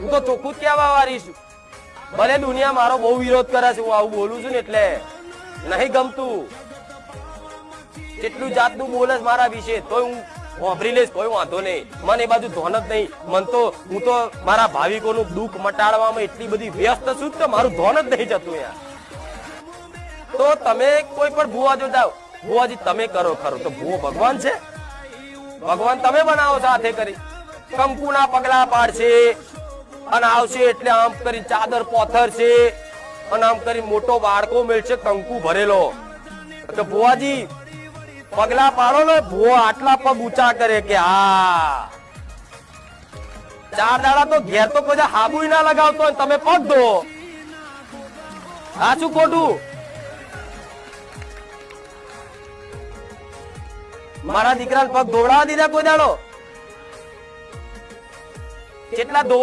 હું તો ચોખ્ખું કહેવા વાળી છું. ભલે દુનિયા મારો બહુ વિરોધ કરે છે, હું આવું બોલું છું ને એટલે નહીં ગમતું. જેટલું જાતનું બોલે મારા વિશે તો હું વાપરી લઈશ, કોઈ વાંધો નહીં. મને એ બાજુ ધોન જ નહીં. મન તો, હું તો મારા ભાવિકોનું દુઃખ મટાડવામાં એટલી બધી વ્યસ્ત છું કે મારું ધોન જ નહીં જતું યાર તો તમે કોઈ પણ ભુવા જો જાઓ ભુવાજી, તમે કરો ખરો. તો ભૂવો ભગવાન છે? ભગવાન તમે બનાવો સાથે કરી. કંકુના પગલા પાડશે. અને આવશે એટલે આમ કરી ચાદર પોથરશે અને આમ કરી મોટો બાળકો મેળશે, કંકુ ભરેલો. તો ભુવાજી, પગલા પાડો ને, ભુવો આટલા પગ ઊંચા કરે કે હા. ચાર દાડા તો ઘેર તો કોઈ હાબુ ના લગાવતો તમે પગ આ શું ખોટું? મારા દીકરાને પગ ધોવડાવા દીધા કોઈ દાડો? કેટલા